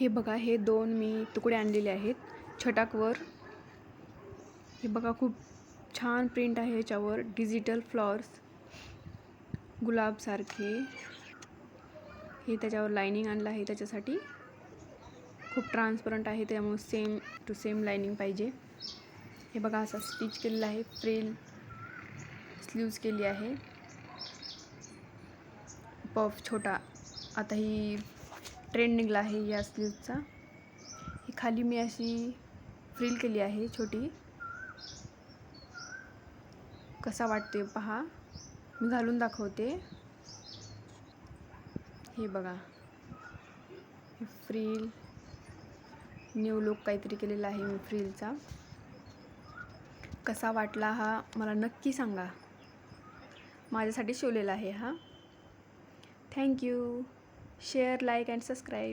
हे बघा हे दोन मी तुकडे आणलेले आहेत. छटाकवर. हे बघा खूप छान प्रिंट आहे ह्याच्यावर. डिजिटल फ्लॉवर्स गुलाबसारखे हे त्याच्यावर लाईनिंग आणलं आहे त्याच्यासाठी. खूप ट्रान्सपरंट आहे त्यामुळे सेम टू सेम लाईनिंग पाहिजे. हे बघा असा स्टिच केलेला आहे. फ्रेल स्लीव्ज केली आहे. पफ छोटा. आता ही ट्रेंड निघाला आहे या स्लीवचा. ही खाली मी अशी फ्रिल केली आहे छोटी. कसा वाटते पहा. मी घालून दाखवते. हे बघा. हे फ्रिल. न्यू लुक काहीतरी केलेला आहे मी फ्रिलचा. कसा वाटला हा मला नक्की सांगा. माझ्यासाठी शिवलेला आहे हा. Thank you share like and subscribe.